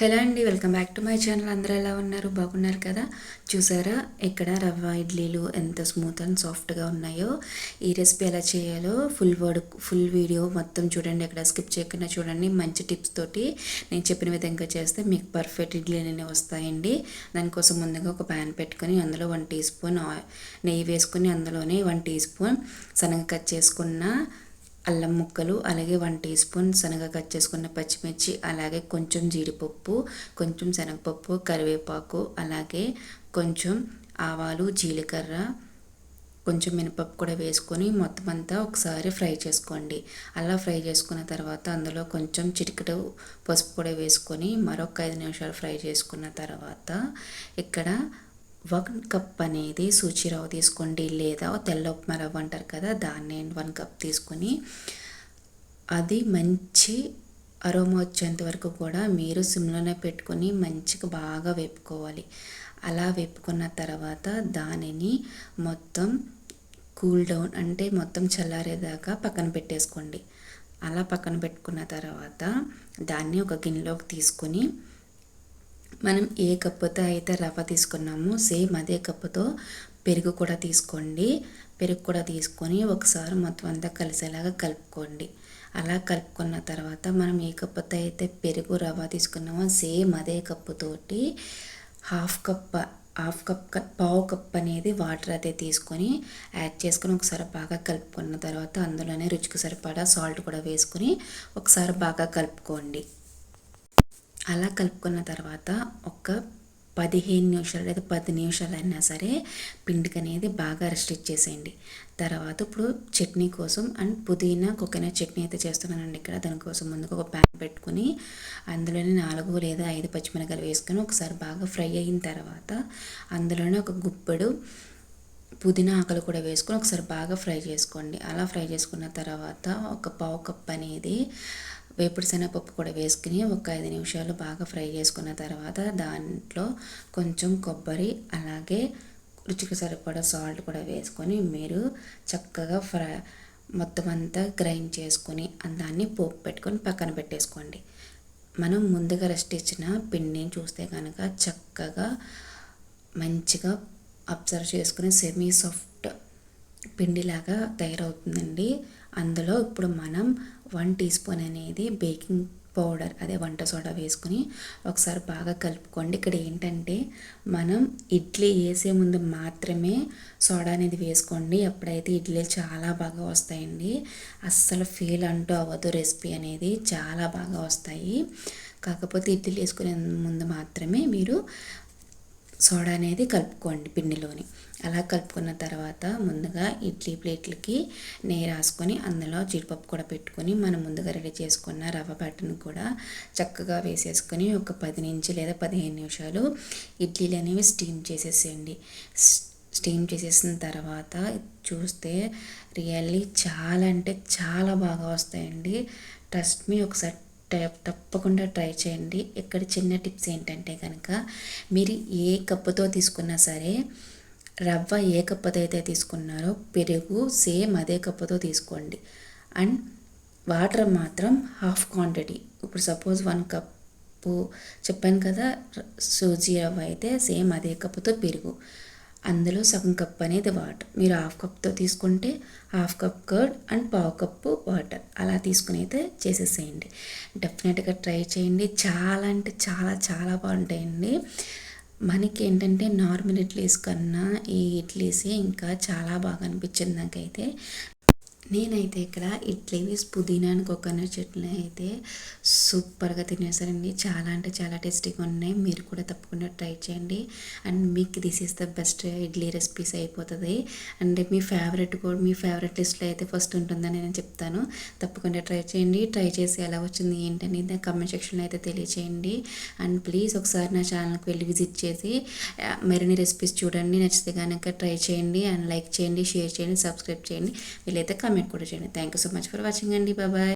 Hello అండి welcome back to my channel. అందరూ ఎలా ఉన్నారు? బాగున్నారు కదా? చూసారా? ఇక్కడ రవ్వ ఇడ్లీలు ఎంత స్మూత్ అండ్ సాఫ్ట్గా ఉన్నాయో. ఈ రెసిపీ ఎలా చేయాలో ఫుల్ వర్డ్ ఫుల్ వీడియో మొత్తం చూడండి. ఎక్కడ స్కిప్ చేయకుండా చూడండి. మంచి టిప్స్ తోటి నేను చెప్పిన విధంగా చేస్తే మీకు పర్ఫెక్ట్ ఇడ్లీ అనేవి వస్తాయండి. దానికోసం ముందుగా ఒక ప్యాన్ పెట్టుకొని అందులో వన్ టీ స్పూన్ నెయ్యి వేసుకొని అందులోనే వన్ టీ స్పూన్ సన్నగా కట్ చేసుకున్న అల్లం ముక్కలు అలాగే వన్ టీ స్పూన్ శనగ కట్ చేసుకున్న పచ్చిమిర్చి అలాగే కొంచెం జీడిపప్పు కొంచెం శనగపప్పు కరివేపాకు అలాగే కొంచెం ఆవాలు జీలకర్ర కొంచెం మినపప్పు కూడా వేసుకొని మొత్తం అంతా ఒకసారి ఫ్రై చేసుకోండి. అలా ఫ్రై చేసుకున్న తర్వాత అందులో కొంచెం చిటికట పసుపు కూడా వేసుకొని మరొక ఐదు నిమిషాలు ఫ్రై చేసుకున్న తర్వాత ఇక్కడ వన్ కప్ అనేది సూచి రవ్వ తీసుకోండి లేదా తెల్ల ఉప్మా రవ్వ అంటారు కదా దాన్ని వన్ కప్ తీసుకొని అది మంచి అరోమా వచ్చేంత వరకు కూడా మీరు సిమ్లోనే పెట్టుకొని మంచిగా బాగా వేపుకోవాలి. అలా వేపుకున్న తర్వాత దానిని మొత్తం కూల్ డౌన్ అంటే మొత్తం చల్లారేదాకా పక్కన పెట్టేసుకోండి. అలా పక్కన పెట్టుకున్న తర్వాత దాన్ని ఒక గిన్నెలోకి తీసుకొని మనం ఏ కప్పుతో అయితే రవ్వ తీసుకున్నామో సేమ్ అదే కప్పుతో పెరుగు కూడా తీసుకోండి. పెరుగు కూడా తీసుకొని ఒకసారి మొత్తం అంతా కలిసేలాగా కలుపుకోండి. అలా కలుపుకున్న తర్వాత మనం ఏ కప్పుతో అయితే పెరుగు రవ్వ తీసుకున్నామో సేమ్ అదే కప్పుతోటి హాఫ్ కప్ హాఫ్ కప్ పావు కప్ అనేది వాటర్ అయితే తీసుకొని యాడ్ చేసుకొని ఒకసారి బాగా కలుపుకున్న తర్వాత అందులోనే రుచికి సరిపడా సాల్ట్ కూడా వేసుకొని ఒకసారి బాగా కలుపుకోండి. అలా కలుపుకున్న తర్వాత ఒక పదిహేను నిమిషాలు లేదా పది నిమిషాలు అయినా సరే పిండికి అనేది బాగా రెస్ట్ ఇచ్చేసేయండి తర్వాత ఇప్పుడు చట్నీ కోసం అండ్ పుదీనా కోకోనట్ చట్నీ అయితే చేస్తున్నానండి ఇక్కడ. దానికోసం ముందుకు ఒక ప్యాన్ పెట్టుకుని అందులోనే నాలుగు లేదా ఐదు పచ్చిమిరకాయలు వేసుకొని ఒకసారి బాగా ఫ్రై అయిన తర్వాత అందులోనే ఒక గుప్పెడు పుదీనా ఆకలి కూడా వేసుకొని ఒకసారి బాగా ఫ్రై చేసుకోండి. అలా ఫ్రై చేసుకున్న తర్వాత ఒక పావు కప్ అనేది వేపుడు శనగపప్పు కూడా వేసుకుని ఒక ఐదు నిమిషాలు బాగా ఫ్రై చేసుకున్న తర్వాత దాంట్లో కొంచెం కొబ్బరి అలాగే రుచికి సరిపడా సాల్ట్ కూడా వేసుకొని మీరు చక్కగా ఫ్రై మొత్తం అంతా గ్రైండ్ చేసుకొని దాన్ని పోపు పెట్టుకొని పక్కన పెట్టేసుకోండి. మనం ముందుగా రెస్ట్ ఇచ్చిన పిండిని చూస్తే కనుక చక్కగా మంచిగా అబ్జర్వ్ చేసుకుని సెమీ సాఫ్ట్ పిండిలాగా తయారవుతుందండి. అందులో ఇప్పుడు మనం వన్ టీ స్పూన్ అనేది బేకింగ్ పౌడర్ అదే వంట సోడా వేసుకుని ఒకసారి బాగా కలుపుకోండి. ఇక్కడ ఏంటంటే మనం ఇడ్లీ వేసే ముందు మాత్రమే సోడా అనేది వేసుకోండి. అప్పుడైతే ఇడ్లీ చాలా బాగా వస్తాయండి అస్సలు ఫెయిల్ అంటూ అవ్వదు రెసిపీ అనేది చాలా బాగా వస్తాయి. కాకపోతే ఇడ్లీ వేసుకునే ముందు మాత్రమే మీరు సోడా అనేది కలుపుకోండి పిండిలోని. అలా కలుపుకున్న తర్వాత ముందుగా ఇడ్లీ ప్లేట్లకి నెయ్యి రాసుకొని అందులో జీడిపప్పు కూడా పెట్టుకొని మనం ముందుగా రెడీ చేసుకున్న రవ్వ బట్టను కూడా చక్కగా వేసేసుకొని ఒక పది నుంచి లేదా పదిహేను నిమిషాలు ఇడ్లీలు అనేవి స్టీమ్ చేసేసేయండి. స్టీమ్ చేసేసిన తర్వాత చూస్తే రియల్లీ చాలా అంటే చాలా బాగా వస్తాయండి. ట్రస్ట్ మీ ఒకసారి తప్పకుండా ట్రై చేయండి. ఇక్కడ చిన్న టిప్స్ ఏంటంటే కనుక మీరు ఏ కప్పుతో తీసుకున్నా సరే రవ్వ ఏ కప్పుతో అయితే తీసుకున్నారో పెరుగు సేమ్ అదే కప్పుతో తీసుకోండి. అండ్ వాటర్ మాత్రం హాఫ్ క్వాంటిటీ. ఇప్పుడు సపోజ్ వన్ కప్పు చెప్పాను కదా సూజీ రవ్వ అయితే సేమ్ అదే కప్పుతో పెరుగు. అందులో సగం కప్ అనేది వాటర్. మీరు హాఫ్ కప్తో తీసుకుంటే హాఫ్ కప్ కర్డ్ అండ్ పావు కప్పు వాటర్. అలా తీసుకుని అయితే చేసేసేయండి. డెఫినెట్గా ట్రై చేయండి. చాలా అంటే చాలా చాలా బాగుంటాయండి. మనకి ఏంటంటే నార్మల్ ఇడ్లీస్ కన్నా ఈ ఇడ్లీసే ఇంకా చాలా బాగా అనిపించింది నాకైతే. నేనైతే ఇక్కడ ఇడ్లీ వేసి పుదీనా కోకోనట్ చట్నీ అయితే సూపర్గా తినేసారండి చాలా అంటే చాలా టేస్టీగా ఉన్నాయి. మీరు కూడా తప్పకుండా ట్రై చేయండి. అండ్ మీకు this is the best idli recipes అయిపోతుంది. అండ్ మీ ఫేవరెట్ కూడా మీ ఫేవరెట్ లిస్ట్లో అయితే ఫస్ట్ ఉంటుందని నేను చెప్తాను. తప్పకుండా ట్రై చేయండి. ట్రై చేసి ఎలా వచ్చింది ఏంటని కమెంట్ సెక్షన్లో అయితే తెలియచేయండి. అండ్ ప్లీజ్ ఒకసారి నా ఛానల్కి వెళ్ళి విజిట్ చేసి మరిన్ని రెసిపీస్ చూడండి. నచ్చితే కనుక ట్రై చేయండి. అండ్ లైక్ చేయండి షేర్ చేయండి సబ్స్క్రైబ్ చేయండి. వీళ్ళైతే కమెంట్ కామెంట్ కూడా చేయండి. Thank you so much for watching అండి. Bye bye